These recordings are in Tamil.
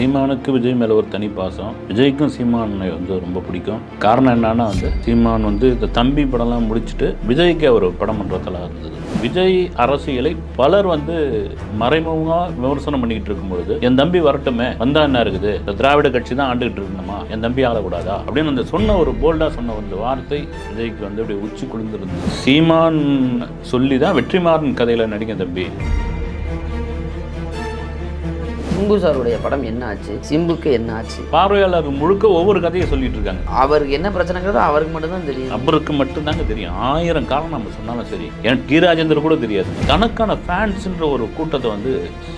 சீமானுக்கு விஜய் மேலே ஒரு தனி பாசம். விஜய்க்கும் சீமானை வந்து ரொம்ப பிடிக்கும். காரணம் என்னன்னா வந்து சீமான் வந்து இந்த தம்பி படம்லாம் முடிச்சுட்டு விஜய்க்கு அவர் படம் பண்ணுறதெல்லாம் இருந்தது. விஜய் அரசியலை பலர் வந்து மறைமுகமாக விமர்சனம் பண்ணிக்கிட்டு இருக்கும்பொழுது என் தம்பி வரட்டுமே வந்தா என்ன இருக்குது? இந்த திராவிட கட்சி தான் ஆண்டுகிட்டு இருக்கணுமா என் தம்பி ஆளக்கூடாதா? அப்படின்னு அந்த சொன்ன ஒரு போல்டாக சொன்ன அந்த வார்த்தை விஜய்க்கு வந்து அப்படியே உச்சி குளிர்ந்துருந்தது. சீமான் சொல்லி தான் வெற்றிமாறன் கதையில் நடிக்க தம்பி. சிம்பு சாருடைய படம் என்ன ஆச்சு? சிம்புக்கு என்ன ஆச்சு? பார்வையாளர் முழுக்க ஒவ்வொரு கதையை சொல்லிட்டு இருக்காங்க. அவருக்கு என்ன பிரச்சனைங்கிறதோ அவருக்கு மட்டும்தான் தெரியும். அவருக்கு மட்டும்தாங்க தெரியும். ஆயிரம் காரணம் நம்ம சொன்னாலும் சரி. ஏன் டி ராஜேந்தர் கூட தெரியாது. தனக்கான ஃபேன்ஸ்ன்ற ஒரு கூட்டத்தை வந்து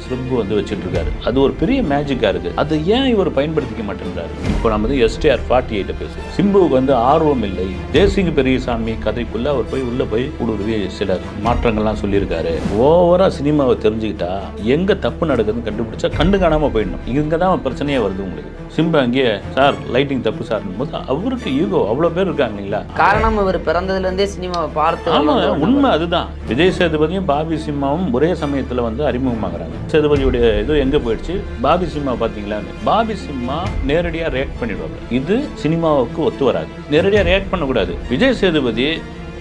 சிம்பு வந்து வச்சுட்டு இருக்காரு அது ஒரு பெரிய மேஜிக்காக இருக்குது. அது ஏன் இவர் பயன்படுத்திக்க மாட்டேன்றாரு? இப்போ நம்ம வந்து எஸ்டிஆர் ஃபார்ட்டி எயிட்டை பேசுவோம். சிம்புவுக்கு வந்து ஆர்வம் இல்லை. தேசிங்க பெரியசாமி கதைக்குள்ள அவர் போய் உள்ள போய் ஊடுருவி சில மாற்றங்கள்லாம் சொல்லியிருக்காரு. ஓவரா சினிமாவை தெரிஞ்சுக்கிட்டா எங்க தப்பு நடக்குதுன்னு கண்டுபிடிச்சா கண்டு காணாம போயிடணும். இங்க தான் பிரச்சனையே வருது உங்களுக்கு. சிம்பு அங்கேயே சார் லைட்டிங் தப்பு சார். போது அவருக்கு ஈகோ அவ்வளோ பேர் இருக்காங்க இல்லைங்களா? காரணம் இவர் பிறந்ததுல இருந்தே சினிமாவை பார்த்து ஆமா வளர்ந்த ஒரு உண்மை அதுதான். விஜய் சேதுபதியும் பாபி சிம்மாவும் ஒரே சமயத்துல வந்து அறிமுகமாகறாங்க. சேதுபதியுடைய இது எங்க போயிடுச்சு? பாபி சிம்மா பாத்தீங்களான்னு பாபி சிம்மா நேரடியா ரியாக்ட் பண்ணிடுவாங்க. இது சினிமாவுக்கு ஒத்து வராது. நேரடியா ரியாக்ட் பண்ணக்கூடாது. விஜய் சேதுபதி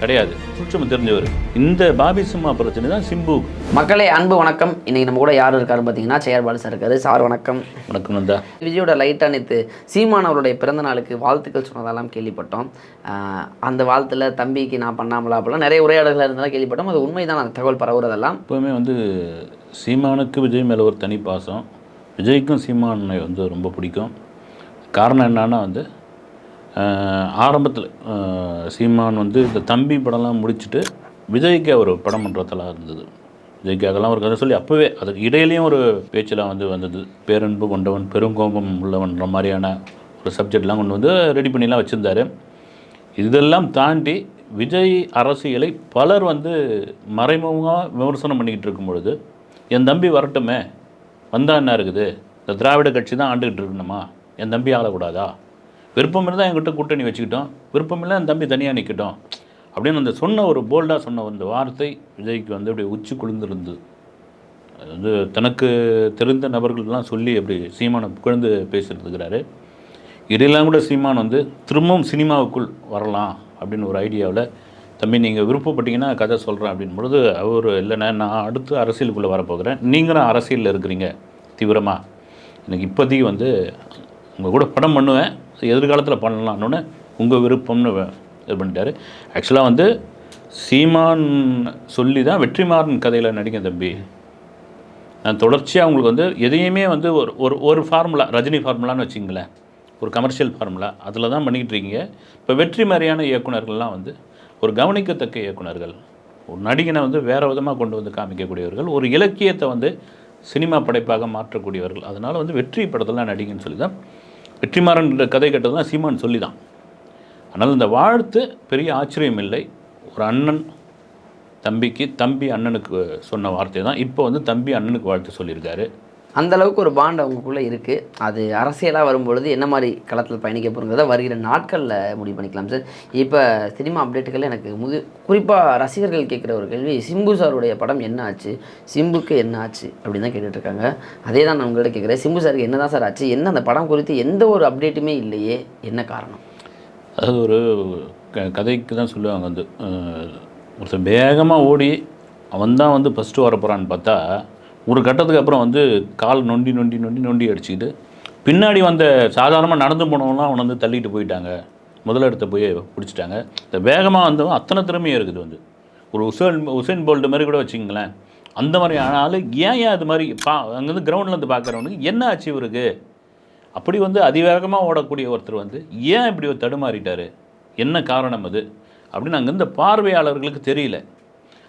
கிடையாது. சுற்றம் தெரிஞ்சவர். இந்த பாபி சிம்மா பிரச்சனை தான் சிம்பு. மக்களே அன்பு வணக்கம். இன்னைக்கு நம்ம கூட யார் இருக்காரு பார்த்தீங்கன்னா செயற்பாடு சார் இருக்காரு. சார் வணக்கம். வணக்கம் நந்தா. விஜயோட லைட்டாக நேற்று சீமான் அவருடைய பிறந்த நாளுக்கு வாழ்த்துக்கள் சொன்னதெல்லாம் கேள்விப்பட்டோம். அந்த வாழ்த்துல தம்பிக்கு நான் பண்ணாமலா அப்படிலாம் நிறைய உரையாடல்கள் இருந்ததெல்லாம் கேள்விப்பட்டோம். அது உண்மைதான். அந்த தகவல் பரவுறதெல்லாம். எப்போவுமே வந்து சீமானுக்கு விஜய் மேலே ஒரு தனி பாசம். விஜய்க்கும் சீமானை வந்து ரொம்ப பிடிக்கும். காரணம் என்னன்னா வந்து ஆரம்பத்தில் சீமான் வந்து இந்த தம்பி படம்லாம் முடிச்சுட்டு விஜய்க்கு அவர் படம் பண்ணுறதெல்லாம் இருந்தது. விஜய்க்கு அதெல்லாம் ஒரு கதை சொல்லி அப்போவே அதுக்கு இடையிலையும் ஒரு பேச்செல்லாம் வந்து வந்தது. பேரன்பு கொண்டவன் பெருங்கோபம் உள்ளவன்ற மாதிரியான ஒரு சப்ஜெக்ட்லாம் கொண்டு வந்து ரெடி பண்ணிலாம் வச்சுருந்தாரு. இதெல்லாம் தாண்டி விஜய் அரசியலை பலர் வந்து மறைமுகமாக விமர்சனம் பண்ணிக்கிட்டு இருக்கும் பொழுது என் தம்பி வரட்டுமே வந்தால் என்ன இருக்குது? இந்த திராவிட கட்சி தான் ஆண்டுக்கிட்டு இருக்கணுமா? என் தம்பி ஆளக்கூடாதா? விருப்பம் இருந்தால் என்கிட்ட கூட்டணி வச்சுக்கிட்டோம். விருப்பம் இல்லை என் தம்பி தனியாக நிற்கட்டும் அப்படின்னு அந்த சொன்ன ஒரு போல்டாக சொன்ன அந்த வார்த்தை விஜய்க்கு வந்து அப்படி உச்சி குளிர்ந்திருந்தது. அது வந்து தனக்கு தெரிந்த நபர்கள்லாம் சொல்லி அப்படி சீமானை புகழ்ந்து பேசியிருந்துக்கிறாரு இதெல்லாம் கூட சீமான் வந்து திரும்பவும் சினிமாவுக்குள் வரலாம் அப்படின்னு ஒரு ஐடியாவில் தம்பி நீங்கள் விருப்பப்பட்டீங்கன்னா கதை சொல்கிறேன் அப்படின்னு பொழுது அவர் இல்லைண்ணே நான் அடுத்து அரசியலுக்குள்ளே வரப்போகிறேன். நீங்களும் அரசியலில் இருக்கிறீங்க தீவிரமாக எனக்கு இப்போதைக்கு வந்து உங்கள் கூட படம் பண்ணுவேன். எதிர்காலத்தில் பண்ணலான்னு உங்கள் விருப்பம்னு இது பண்ணிட்டாரு. ஆக்சுவலாக வந்து சீமான் சொல்லி தான் வெற்றிமாறன் கதையில் நடிக்க தம்பி. நான் தொடர்ச்சியாக உங்களுக்கு வந்து எதையுமே வந்து ஒரு ஒரு ஒரு ஃபார்முலா ரஜினி ஃபார்முலான்னு வச்சிங்களேன். ஒரு கமர்ஷியல் ஃபார்முலா அதில் தான் பண்ணிக்கிட்டு இருக்கீங்க. இப்போ வெற்றி மாதிரியான இயக்குனர்கள்லாம் வந்து ஒரு கவனிக்கத்தக்க இயக்குனர்கள் ஒரு நடிகனை வந்து வேறு விதமாக கொண்டு வந்து காமிக்கக்கூடியவர்கள் ஒரு இலக்கியத்தை வந்து சினிமா படைப்பாக மாற்றக்கூடியவர்கள். அதனால் வந்து வெற்றி படத்தெல்லாம் நடிகன்னு சொல்லி தான் வெற்றிமாறன் கதை கேட்டதெல்லாம் சீமான் சொல்லி தான் ஆனால் இந்த வாழ்த்து பெரிய ஆச்சரியம் இல்லை. ஒரு அண்ணன் தம்பிக்கு தம்பி அண்ணனுக்கு சொன்ன வார்த்தை தான் இப்போ வந்து தம்பி அண்ணனுக்கு வாழ்த்து சொல்லியிருக்காரு. அந்த அளவுக்கு ஒரு பாண்ட் அவங்களுக்குள்ளே இருக்குது அது அரசியலாக வரும்பொழுது என்ன மாதிரி களத்தில் பயணிக்க போகிறத வருகிற நாட்களில் முடிவு பண்ணிக்கலாம் சார் இப்போ சினிமா அப்டேட்டுகள் எனக்கு முது குறிப்பாக ரசிகர்கள் கேட்குற ஒரு கேள்வி சிம்பு சாருடைய படம் என்ன ஆச்சு? சிம்புக்கு என்ன ஆச்சு? அப்படின்னு தான் கேட்டுட்டு இருக்காங்க. அதே தான் நான் உங்கள்கிட்ட கேட்குறேன். சிம்பு சாருக்கு என்ன தான் சார் ஆச்சு? என்ன அந்த படம் குறித்து எந்த ஒரு அப்டேட்டுமே இல்லையே. என்ன காரணம்? அது ஒரு க கதைக்கு தான் சொல்லுவாங்க வந்து ஒருத்தர் வேகமாக ஓடி அவன் தான் வந்து ஃபஸ்ட்டு வரப்போகிறான்னு பார்த்தா ஒரு கட்டத்துக்கு அப்புறம் வந்து கால் நொண்டி நொண்டி நொண்டி நொண்டி அடிச்சுக்கிட்டு பின்னாடி வந்த சாதாரணமாக நடந்து போனவங்களாம் அவனை வந்து தள்ளிட்டு போயிட்டாங்க. முதலிடத்தை போய் பிடிச்சிட்டாங்க. இந்த வேகமாக வந்தவன் அத்தனை திறமையும் இருக்குது வந்து. ஒரு உசேன் உசேன் போல்ட் மாதிரி கூட வச்சுங்களேன் அந்த மாதிரி ஆனாலும் ஏன் ஏன் அது மாதிரி பா அங்கேருந்து கிரவுண்ட்லேருந்து பார்க்குறவனுக்கு என்ன ஆச்சு இவருக்கு? அப்படி வந்து அதிவேகமாக ஓடக்கூடிய ஒருத்தர் வந்து ஏன் இப்படி ஒரு தடுமாறிட்டாரு? என்ன காரணம் அது? அப்படின்னு அங்கேருந்து பார்வையாளர்களுக்கு தெரியல.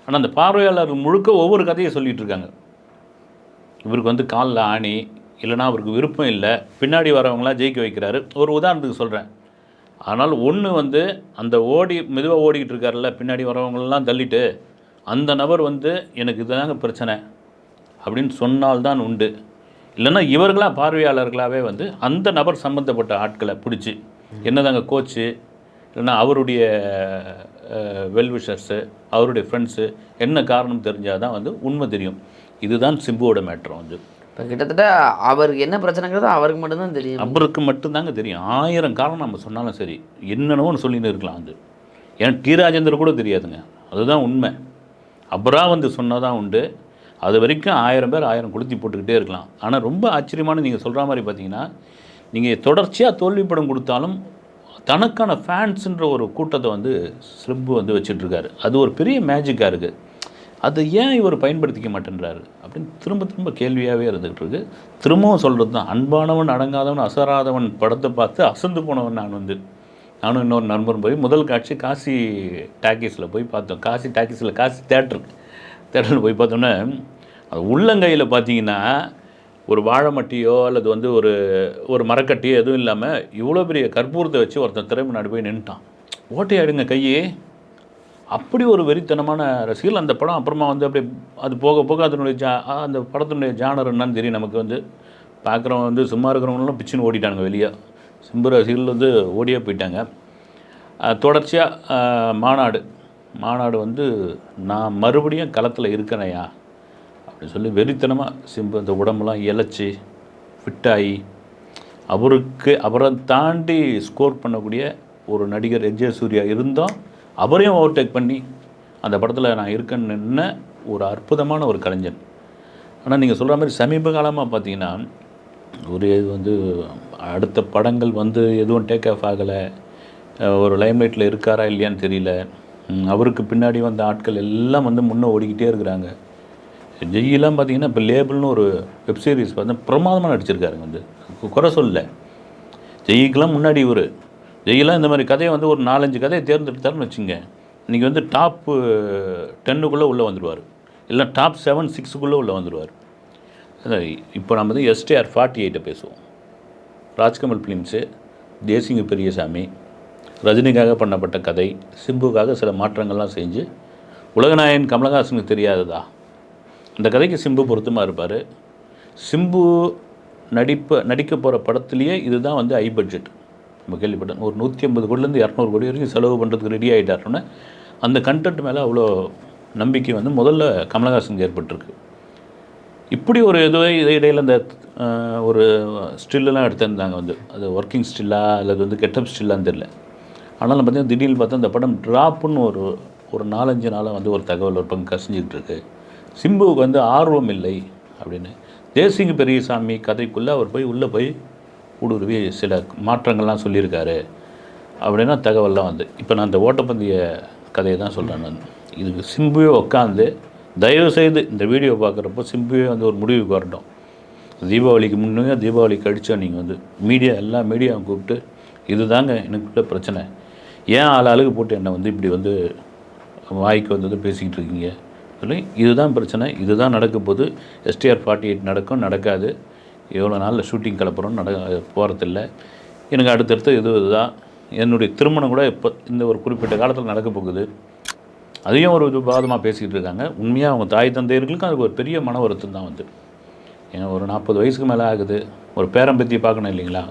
ஆனால் அந்த பார்வையாளர்கள் முழுக்க ஒவ்வொரு கதையை சொல்லிகிட்டு இருக்காங்க. இவருக்கு வந்து காலில் ஆணி இல்லைன்னா அவருக்கு விருப்பம் இல்லை. பின்னாடி வரவங்களாம் ஜெயிக்க வைக்கிறாரு. ஒரு உதாரணத்துக்கு சொல்கிறேன் ஆனால் ஒன்று வந்து அந்த ஓடி மெதுவாக ஓடிக்கிட்டு இருக்காருல்ல பின்னாடி வரவங்களெல்லாம் தள்ளிட்டு அந்த நபர் வந்து எனக்கு இதுதாங்க பிரச்சனை அப்படின்னு சொன்னால்தான் உண்டு. இல்லைன்னா இவர்களாக பார்வையாளர்களாகவே வந்து அந்த நபர் சம்மந்தப்பட்ட ஆட்களை பிடிச்சி என்னதாங்க கோச்சு இல்லைன்னா அவருடைய வெல்விஷர்ஸு அவருடைய ஃப்ரெண்ட்ஸு என்ன காரணம் தெரிஞ்சால் தான் வந்து உண்மை தெரியும். இதுதான் சிம்புவோட மேட்ரு வந்து இப்போ கிட்டத்தட்ட அவருக்கு என்ன பிரச்சனைங்கிறது அவருக்கு மட்டும்தான் தெரியும். அவருக்கு மட்டும்தாங்க தெரியும். ஆயிரம் காரணம் நம்ம சொன்னாலும் சரி என்னென்னவோ ஒன்று சொல்லின்னு இருக்கலாம் அது ஏன் டி. ராஜேந்தர் கூட தெரியாதுங்க. அதுதான் உண்மை. அப்புறம் வந்து சொன்னதான் உண்டு. அது வரைக்கும் ஆயிரம் பேர் ஆயிரம் கொளுத்தி போட்டுக்கிட்டே இருக்கலாம். ஆனால் ரொம்ப ஆச்சரியமான நீங்கள் சொல்கிற மாதிரி பார்த்தீங்கன்னா நீங்கள் தொடர்ச்சியாக தோல்வி படம் கொடுத்தாலும் தனக்கான ஃபேன்ஸுன்ற ஒரு கூட்டத்தை வந்து ஸ்லிப்பு வந்து வச்சிட்ருக்காரு அது ஒரு பெரிய மேஜிக்காக இருக்குது அதை ஏன் இவர் பயன்படுத்திக்க மாட்டேன்றாரு? அப்படின்னு திரும்ப திரும்ப கேள்வியாகவே இருந்துகிட்டு இருக்கு. திரும்பவும் சொல்கிறது தான் அன்பானவன் அடங்காதவன் அசராதவன் படத்தை பார்த்து அசந்து போனவன் நான் வந்து. நானும் இன்னொரு நண்பரும் போய் முதல் காட்சி காசி டாக்கீஸில் போய் பார்த்தோம். காசி டாக்கீஸில் காசி தேட்டருக்கு தேட்டரில் போய் பார்த்தோன்னே அது உள்ளங்கையில் பார்த்தீங்கன்னா ஒரு வாழை மட்டியோ அல்லது வந்து ஒரு ஒரு மரக்கட்டியோ எதுவும் இல்லாமல் இவ்வளோ பெரிய கற்பூரத்தை வச்சு ஒருத்தன் திரை முன்னாடி போய் நின்ட்டான் ஓட்டையாடுங்க கையே. அப்படி ஒரு வெறித்தனமான ரசிகர்கள். அந்த படம் அப்புறமா வந்து அப்படியே அது போக போக அதனுடைய ஜா அந்த படத்தினுடைய ஜானர் என்னன்னு தெரியும் நமக்கு வந்து. பார்க்குறவங்க வந்து சும்மா இருக்கிறவங்களாம் பிச்சுன்னு ஓடிட்டாங்க வெளியே. சிம்பு ரசிகர்கள் வந்து ஓடியே போயிட்டாங்க. தொடர்ச்சியாக மாநாடு. மாநாடு வந்து நான் மறுபடியும் களத்தில் இருக்கிறேயா அப்படின்னு சொல்லி வெறித்தனமாக சிம்பு அந்த உடம்புலாம் இழைச்சி ஃபிட்டாகி அவருக்கு அவரை தாண்டி ஸ்கோர் பண்ணக்கூடிய ஒரு நடிகர் எஜே சூர்யா இருந்தோம். அவரையும் ஓவர்டேக் பண்ணி அந்த படத்தில் நான் இருக்கேன்னு நின்ன ஒரு அற்புதமான ஒரு கலைஞன். ஆனால் நீங்கள் சொல்கிற மாதிரி சமீப காலமாக பார்த்தீங்கன்னா ஒரு இது வந்து அடுத்த படங்கள் வந்து எதுவும் டேக் ஆஃப் ஆகலை. ஒரு லைம்லைட்டில் இருக்காரா இல்லையான்னு தெரியல. அவருக்கு பின்னாடி வந்த ஆட்கள் எல்லாம் வந்து முன்னே ஓடிக்கிட்டே இருக்கிறாங்க. ஜெய்யெல்லாம் பார்த்தீங்கன்னா இப்போ லேபிள்னு ஒரு வெப்சீரிஸ் பார்த்தா பிரமாதமாக நடிச்சிருக்காருங்க வந்து. குறை சொல்லலை. ஜெய்யிக்கெல்லாம் முன்னாடி இவர். ஜெயிலாம் இந்த மாதிரி கதையை வந்து ஒரு நாலஞ்சு கதையை தேர்ந்தெடுத்தாருன்னு வச்சுங்க. இன்றைக்கி வந்து டாப்பு டென்னுக்குள்ளே உள்ளே வந்துடுவார் இல்லை டாப் செவன் சிக்ஸுக்குள்ளே உள்ளே வந்துடுவார் அதான் இப்போ நம்ம வந்து எஸ்டிஆர் ஃபார்ட்டி எயிட்டை பேசுவோம். ராஜ்கமல் ஃபிலிம்ஸு தேசிங்க பெரியசாமி ரஜினிக்காக பண்ணப்பட்ட கதை சிம்புக்காக சில மாற்றங்கள்லாம் செஞ்சு உலகநாயகன் கமலஹாசனுக்கு தெரியாததா? இந்த கதைக்கு சிம்பு பொருத்தமாக இருப்பார். சிம்பு நடிப்ப நடிக்க போகிற படத்துலேயே இதுதான் வந்து ஹை பட்ஜெட் நம்ம கேள்விப்பட்டோம். ஒரு நூற்றி ஐம்பது கோடிலேருந்து இரநூறு கோடி வரைக்கும் செலவு பண்ணுறதுக்கு ரெடி ஆகிட்டாருன்னா அந்த கண்டென்ட் மேலே அவ்வளோ நம்பிக்கை வந்து முதல்ல கமலஹாசனுக்கு ஏற்பட்டிருக்கு. இப்படி ஒரு இதுவே இதே இடையில் அந்த ஒரு ஸ்டில்லெலாம் எடுத்திருந்தாங்க வந்து. அது ஒர்க்கிங் ஸ்டில்லா அல்லது வந்து கெட்டப் ஸ்டில்லான்னு தெரில ஆனாலும் பார்த்தீங்கன்னா திடீர்னு பார்த்தா அந்த படம் ட்ராப்புன்னு ஒரு ஒரு நாலஞ்சு நாளாக வந்து ஒரு தகவல் ஒரு பங்கு கசிஞ்சிக்கிட்டு இருக்கு. சிம்புவுக்கு வந்து ஆர்வம் இல்லை அப்படின்னு. தேசிங்க பெரியசாமி கதைக்குள்ளே அவர் போய் உள்ளே போய் ஊடுருவி சில மாற்றங்கள்லாம் சொல்லியிருக்காரு. அப்படின்னா தகவல்லாம் வந்து. இப்போ நான் இந்த ஓட்டப்பந்தய கதையை தான் சொல்கிறேன் நான். இதுக்கு சிம்புவே உட்காந்து தயவு செய்து இந்த வீடியோ பார்க்குறப்போ சிம்புவே வந்து ஒரு முடிவுக்கு வரட்டும். தீபாவளிக்கு முன்னே தீபாவளி கழிச்சா நீங்கள் வந்து மீடியா எல்லா மீடியாவும் கூப்பிட்டு இதுதாங்க எனக்குள்ள பிரச்சனை. ஏன் ஆள் ஆளுக்கு போட்டு என்னை வந்து இப்படி வந்து வாய்க்கு வந்தது பேசிக்கிட்டு இருக்கீங்க? சொல்லி இதுதான் பிரச்சனை. இதுதான் நடக்க போது எஸ்டிஆர் ஃபார்ட்டி எயிட் நடக்கும் நடக்காது. எவ்வளோ நாளில் ஷூட்டிங் கிளப்புறோன்னு நட போகிறதில்ல எனக்கு அடுத்தடுத்து இது இதுதான். என்னுடைய திருமணம் கூட இப்போ இந்த ஒரு குறிப்பிட்ட காலத்தில் நடக்க போகுது. அதையும் ஒரு விவாதமாக பேசிக்கிட்டு இருக்காங்க. உண்மையாக அவங்க தாய் தந்தையர்களுக்கும் அதுக்கு ஒரு பெரிய மன வருத்தம் தான் வந்து. ஏன்னா ஒரு நாற்பது வயசுக்கு மேலே ஆகுது. ஒரு பேரம்பத்தியை பார்க்கணும் இல்லைங்களா?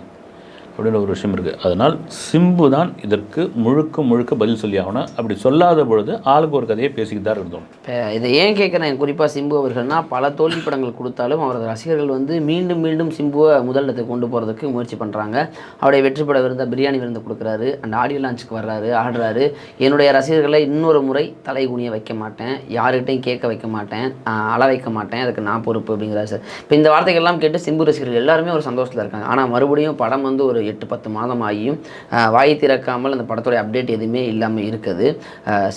அப்படின்னு ஒரு விஷயம் இருக்குது அதனால் சிம்பு தான் இதற்கு முழுக்க முழுக்க பதில் சொல்லி ஆகணும். அப்படி சொல்லாத பொழுது ஆளுக்கு ஒரு கதையை பேசிக்கிட்டு தான் இருந்தோம். இப்போ இதை ஏன் கேட்குறேன்? குறிப்பாக சிம்பு அவர்கள்னா பல தோல்வி படங்கள் கொடுத்தாலும் அவரது ரசிகர்கள் வந்து மீண்டும் மீண்டும் சிம்புவை முதலிடத்துக்கு கொண்டு போகிறதுக்கு முயற்சி பண்ணுறாங்க அவருடைய வெற்றி பட விருந்த பிரியாணி விருந்து கொடுக்குறாரு. அந்த ஆடியோ லான்ச்சுக்கு வர்றாரு ஆடுறாரு. என்னுடைய ரசிகர்களை இன்னொரு முறை தலை குனிய வைக்க மாட்டேன். யாருக்கிட்டையும் கேட்க வைக்க மாட்டேன். அள வைக்க மாட்டேன். அதுக்கு நான் பொறுப்பு அப்படிங்கிறாரு சார். இப்போ இந்த வார்த்தைகள்லாம் கேட்டு சிம்பு ரசிகர்கள் எல்லாருமே ஒரு சந்தோஷத்தில் இருக்காங்க. ஆனால் மறுபடியும் படம் வந்து ஒரு எட்டு பத்து மாதம் ஆகியும் வாய் திறக்காமல் அந்த படத்தோடைய அப்டேட் எதுவுமே இல்லாமல் இருக்குது.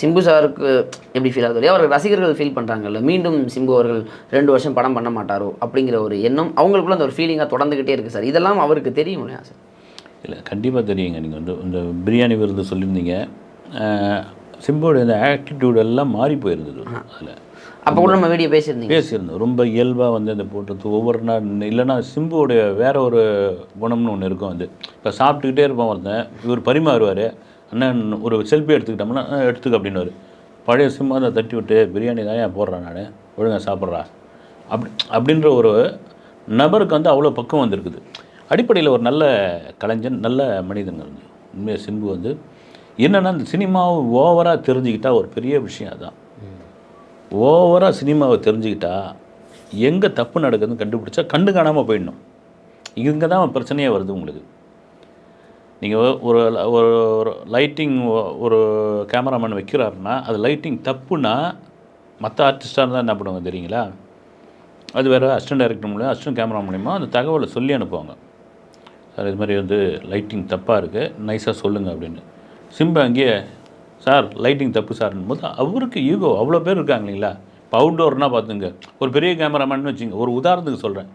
சிம்பு சாருக்கு எப்படி ஃபீல் ஆகுது அவர்கள் ரசிகர்கள் ஃபீல் பண்ணுறாங்கல்ல மீண்டும் சிம்பு அவர்கள் ரெண்டு வருஷம் படம் பண்ண மாட்டாரோ அப்படிங்கிற ஒரு எண்ணம் அவங்களுக்குள்ள அந்த ஒரு ஃபீலிங்காக தொடர்ந்துக்கிட்டே இருக்குது சார். இதெல்லாம் அவருக்கு தெரியும் இல்லையா சார்? இல்லை கண்டிப்பாக தெரியுங்க. நீங்கள் வந்து இந்த பிரியாணி விருது சொல்லியிருந்தீங்க. சிம்புவோட இந்த ஆட்டிடியூட் எல்லாம் மாறி போயிருந்தது அதில். அப்போ கூட நம்ம வீடியோ பேசியிருந்தீங்க. பேசியிருந்தோம். ரொம்ப இயல்பாக வந்து அந்த போட்டு ஒவ்வொரு நாள் இல்லைன்னா சிம்புவோடைய வேற ஒரு குணம்னு ஒன்று இருக்கும் அது. இப்போ சாப்பிட்டுக்கிட்டே இருப்போம் ஒருத்தன் இவர் பரிமாறுவார். அண்ணன் ஒரு செல்ஃபி எடுத்துக்கிட்டோம்னா எடுத்துக்க அப்படின்னுவார். பழைய சிம்மா அதை தட்டி விட்டு பிரியாணி தான் ஏன் போடுறேன் நான்? ஒழுங்காக சாப்பிட்றா? அப்படி அப்படின்ற ஒரு நபருக்கு வந்து அவ்வளோ பக்கம் வந்திருக்குது. அடிப்படையில் ஒரு நல்ல கலைஞன் நல்ல மனிதன் உண்மையாக சிம்பு வந்து என்னென்னா இந்த சினிமாவை ஓவராக தெரிஞ்சுக்கிட்டால் ஒரு பெரிய விஷயம் அதுதான் ஓவராக சினிமாவை தெரிஞ்சுக்கிட்டா எங்கே தப்பு நடக்குதுன்னு கண்டுபிடிச்சா கண்டு காணாமல் போயிடணும். இங்கே தான் பிரச்சனையே வருது உங்களுக்கு. நீங்கள் ஒரு ஒரு லைட்டிங் ஒரு கேமராமேன் வைக்கிறாருன்னா அது லைட்டிங் தப்புனா மற்ற ஆர்டிஸ்டாக இருந்தால் என்ன பண்ணுவாங்க தெரியுங்களா? அது வேறு அசிஸ்டன்ட் டைரக்டர் மூலியம் அசிஸ்டன்ட் கேமரா மூலிமா அந்த தகவலை சொல்லி அனுப்புவாங்க. சார் இது மாதிரி வந்து லைட்டிங் தப்பாக இருக்குது நைஸாக சொல்லுங்கள் அப்படின்னு. சிம்பு அங்கேயே சார் லைட்டிங் தப்பு சார்னும் போது அவருக்கு ஈகோ அவ்வளோ பேர் இருக்காங்க இல்லைங்களா? இப்போ அவுட்டோர்னால் பார்த்துங்க. ஒரு பெரிய கேமராமேன் வச்சுங்க ஒரு உதாரணத்துக்கு சொல்கிறேன்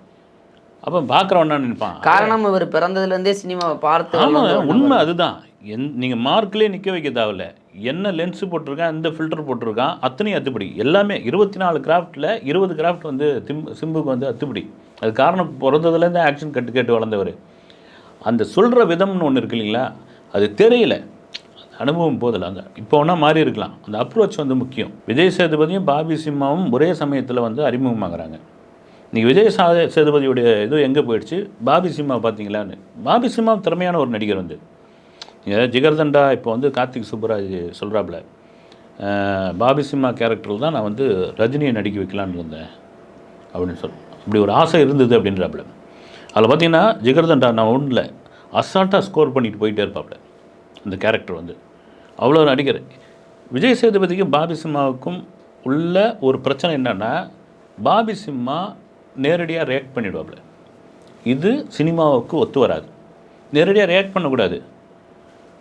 அப்போ பார்க்குறவனா நினைப்பான்? காரணம் இவர் பிறந்ததுலேருந்தே சினிமாவை பார்த்து ஆமாம் உண்மை. அதுதான். என் நீங்கள் மார்க்லேயே நிற்க வைக்க தேவையில்ல. என்ன லென்ஸு போட்டிருக்கான் எந்த ஃபில்டர் போட்டிருக்கான் அத்தனையும் அத்துப்படி. எல்லாமே இருபத்தி நாலு கிராஃப்டில் இருபது கிராஃப்ட் வந்து திம் சிம்புக்கு வந்து அத்துப்படி. அது காரணம் பிறந்ததுலேருந்து ஆக்ஷன் கட்டு கேட்டு வளர்ந்தவர். அந்த சொல்கிற விதம்னு ஒன்று இருக்கு இல்லைங்களா? அது தெரியல. அனுபவம் போதலாங்க. அந்த இப்போ ஒன்றா மாறி இருக்கலாம். அந்த அப்ரோச் வந்து முக்கியம். விஜய் சேதுபதியும் பாபி சிம்மாவும் ஒரே சமயத்தில் வந்து அறிமுகமாகறாங்க. இன்றைக்கி விஜய் சா சேதுபதியுடைய இது எங்கே போயிடுச்சு? பாபி சிம்மா பார்த்தீங்களான்னு பாபி சிம்மா திறமையான ஒரு நடிகர் வந்து. ஜிகர்தண்டா இப்போ வந்து கார்த்திக் சுப்புராஜ் சொல்கிறாப்புல பாபி சிம்மா கேரக்டரில் தான் நான் வந்து ரஜினியை நடிக்க வைக்கலான்னு இருந்தேன். அப்படின்னு சொல் அப்படி ஒரு ஆசை இருந்தது அப்படின்றாப்புல அதில் பார்த்தீங்கன்னா ஜிகர்தண்டா நான் ஒன்றில் அசால்ட்டாக ஸ்கோர் பண்ணிட்டு போயிட்டே இருப்பாப்புல அந்த கேரக்டர் வந்து. அவ்வளோ நடிகர். விஜய் சேதுபதிக்கும் பாபி சிம்மாவுக்கும் உள்ள ஒரு பிரச்சனை என்னென்னா பாபி சிம்மா நேரடியாக ரியாக்ட் பண்ணிவிடுவாப்ல இது சினிமாவுக்கு ஒத்து வராது. நேரடியாக ரியாக்ட் பண்ணக்கூடாது.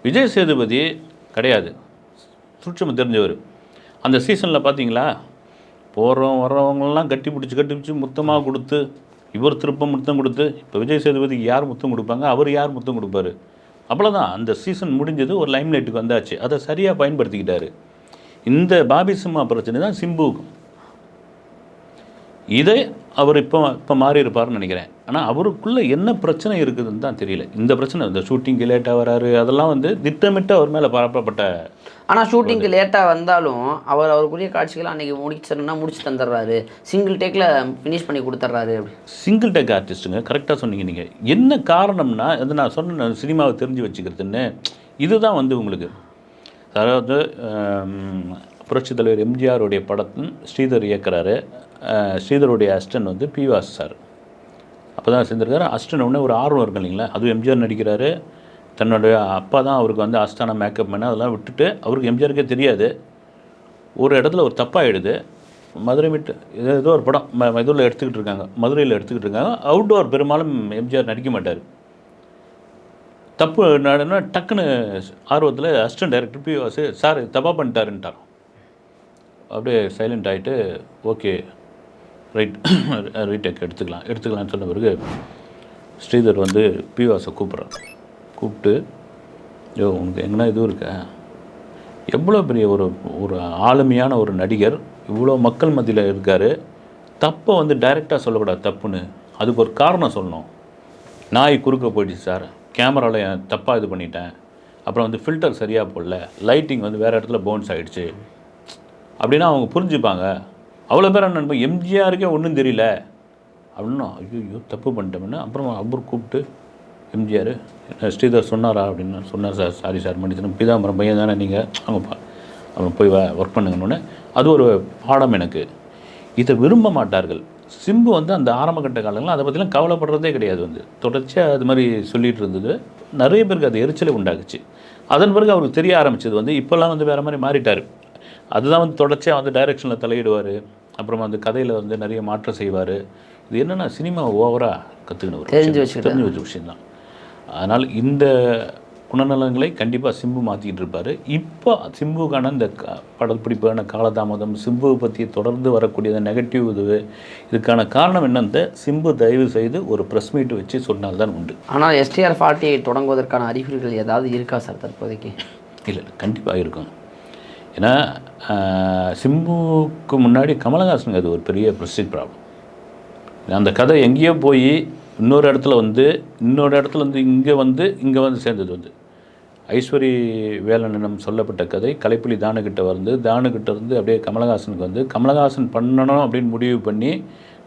விஜய் சேதுபதி கிடையாது. சூட்சமம் தெரிஞ்சவர். அந்த சீசனில் பார்த்தீங்களா போகிறோம் வர்றவங்களெலாம் கட்டி பிடிச்சி கட்டி பிடிச்சி முத்தமாக கொடுத்து இவர் திருப்பம் முத்தம் கொடுத்து இப்போ விஜய் சேதுபதிக்கு யார் முத்தம் கொடுப்பாங்க? அவர் யார் முத்தம் கொடுப்பாரு? அவ்வளோதான் அந்த சீசன் முடிஞ்சது ஒரு லைம் லைட்டுக்கு வந்தாச்சு. அதை சரியாக பயன்படுத்திக்கிட்டாரு. இந்த பாபி சிம்மா பிரச்சனை தான் சிம்புவுக்கும். இதை அவர் இப்போ இப்போ மாறி இருப்பார்னு நினைக்கிறேன். ஆனால் அவருக்குள்ளே என்ன பிரச்சனை இருக்குதுன்னு தான் தெரியல. இந்த பிரச்சனை இந்த ஷூட்டிங்க்கு லேட்டாக வராரு அதெல்லாம் வந்து திட்டமிட்டு அவர் மேலே பரப்பப்பட்ட ஆனால் ஷூட்டிங்க்கு லேட்டாக வந்தாலும் அவர் அவருக்குரிய காட்சிகளை அன்றைக்கி முடிச்சோன்னா முடிச்சு தந்துடுறாரு. சிங்கிள் டேக்கில் ஃபினிஷ் பண்ணி கொடுத்துட்றாரு. சிங்கிள் டேக் ஆர்டிஸ்ட்டுங்க கரெக்டாக சொன்னீங்க நீங்கள் என்ன காரணம்னா அது நான் சொன்ன சினிமாவை தெரிஞ்சு வச்சுக்கிறதுன்னு இதுதான் வந்து உங்களுக்கு. அதாவது ஆம், புரட்சித் தலைவர் எம்ஜிஆருடைய படத்தின் ஸ்ரீதர் இயக்குறாரு. ஸ்ரீதருடைய அஸ்டன் வந்து பி வாஸ் சார். அப்போ தான் செஞ்சிருக்காரு அஸ்டன் உடனே ஒரு ஆர்வம் இருக்கு இல்லைங்களா? அதுவும் எம்ஜிஆர் நடிக்கிறாரு. தன்னுடைய அப்பா தான் அவருக்கு வந்து அஸ்டான மேக்கப் பண்ண அதெல்லாம் விட்டுட்டு அவருக்கு எம்ஜிஆருக்கே தெரியாது. ஒரு இடத்துல ஒரு தப்பாகிடுது மதுரை விட்டு ஏதோ ஏதோ ஒரு படம் ம இதில் எடுத்துக்கிட்டு இருக்காங்க. மதுரையில் எடுத்துக்கிட்டு இருக்காங்க. அவுட்டோர் பெரும்பாலும் எம்ஜிஆர் நடிக்க மாட்டார். தப்பு நடனா டக்குன்னு ஆர்வத்தில் assistant director P Vasu sir தப்பாக பண்ணிட்டாருன்ட்டார். அப்படியே சைலண்ட் ஆகிட்டு ஓகே. ரைட் ரீடேக் எடுத்துக்கலாம். எடுத்துக்கலாம்னு சொன்ன பிறகு ஸ்ரீதர் வந்து பி வாசை கூப்பிட்டு ஐயோ உனக்கு எங்கன்னா இதுவும் இருக்கா? எவ்வளோ பெரிய ஒரு ஒரு ஆளுமையான ஒரு நடிகர் இவ்வளோ மக்கள் மத்தியில் இருக்கார். தப்பை வந்து டைரெக்டாக சொல்லக்கூடாது தப்புன்னு. அதுக்கு ஒரு காரணம் சொல்லணும். நாய் குறுக்க போயிடுச்சு சார். கேமராவில் தப்பாக இது பண்ணிட்டேன். அப்புறம் வந்து ஃபில்டர் சரியாக போடல. லைட்டிங் வந்து வேறு இடத்துல பவுன்ஸ் ஆகிடுச்சு அப்படின்னா அவங்க புரிஞ்சுப்பாங்க. அவ்வளோ பேர் என்ன எம்ஜிஆருக்கே ஒன்றும் தெரியல. அப்படின்னா ஐயோ தப்பு பண்ணிட்டோம்னா அப்புறம் அவர் கூப்பிட்டு எம்ஜிஆர் ஸ்ரீதர் சொன்னாரா அப்படின்னு சொன்னார் சார். சாரி சார் மன்னிச்சு பீதாம்பரம் பையன் தானே நீங்கள் அவங்க பா போய் ஒர்க் பண்ணுங்கன்னு அது ஒரு பாடம் எனக்கு. இதை விரும்ப மாட்டார்கள். சிம்பு வந்து அந்த ஆரம்பகட்ட காலங்களில் அதை பற்றிலாம் கவலைப்படுறதே கிடையாது வந்து. தொடர்ச்சியாக அது மாதிரி சொல்லிகிட்டு இருந்தது. நிறைய பேருக்கு அது எரிச்சலை உண்டாக்குச்சு. அதன் பிறகு அவருக்கு தெரிய ஆரம்பித்தது வந்து இப்போல்லாம் வந்து வேறு மாதிரி மாறிட்டார். அதுதான் வந்து தொடர்ச்சியாக வந்து டைரக்ஷனில் தலையிடுவார். அப்புறமா வந்து கதையில் வந்து நிறைய மாற்றம் செய்வார். இது என்னென்னா சினிமா ஓவராக கற்றுக்கணும் ஒரு தெரிஞ்சு விஷயம். வச்சுக்கிட்டாரு. தெரிஞ்சு வச்ச விஷயம்தான். அதனால் இந்த குணநலங்களை கண்டிப்பாக சிம்பு மாற்றிக்கிட்டு இருப்பார். இப்போ சிம்புக்கான இந்த க படப்பிடிப்பான காலதாமதம் சிம்புவை பற்றி தொடர்ந்து வரக்கூடிய அந்த நெகட்டிவ் இது இதுக்கான காரணம் என்னன்னு சிம்பு தயவு செய்து ஒரு ப்ரெஸ் மீட் வச்சு சொன்னால்தான் உண்டு. ஆனால் எஸ்டிஆர் ஃபார்ட்டி தொடங்குவதற்கான அறிகுறிகள் ஏதாவது இருக்கா சார் தற்போதைக்கு? இல்லை இல்லை கண்டிப்பாக இருக்கும். ஏன்னா சிம்புக்கு முன்னாடி கமலஹாசனுக்கு அது ஒரு பெரிய ப்ரெஸ்டீஜ் ப்ராப்ளம் அந்த கதை எங்கேயோ போய் இன்னொரு இடத்துல வந்து இன்னொரு இடத்துல வந்து இங்கே வந்து இங்கே வந்து சேர்ந்தது வந்து. ஐஸ்வரி வேலனிடம் சொல்லப்பட்ட கதை கலைப்புலி தானுக்கிட்ட வந்து தானுக்கிட்ட இருந்து அப்படியே கமலஹாசனுக்கு வந்து கமலஹாசன் பண்ணணும் அப்படின்னு முடிவு பண்ணி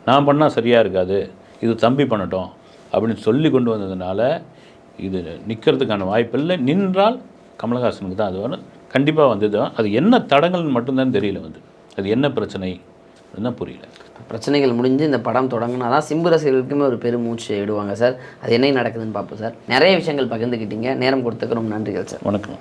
நான் பண்ணால் சரியாக இருக்காது இது தம்பி பண்ணட்டும் அப்படின்னு சொல்லி கொண்டு வந்ததுனால இது நிற்கிறதுக்கான வாய்ப்பில்லை. நின்றால் கமலஹாசனுக்கு தான் அது வரும். கண்டிப்பாக வந்தது. அது என்ன தடங்கள்னு மட்டும்தான் தெரியல வந்து. அது என்ன பிரச்சனை அதுதான் புரியல. பிரச்சனைகள் முடிஞ்சு இந்த படம் தொடங்கினா தான் சிம்பு ரசிகர்களுக்குமே ஒரு பெருமூச்சு விடுவாங்க சார். அது என்ன நடக்குதுன்னு பார்ப்போம் சார். நிறைய விஷயங்கள் பகிர்ந்துக்கிட்டீங்க. நேரம் கொடுத்துக்க ரொம்ப நன்றிகள் சார். வணக்கம்.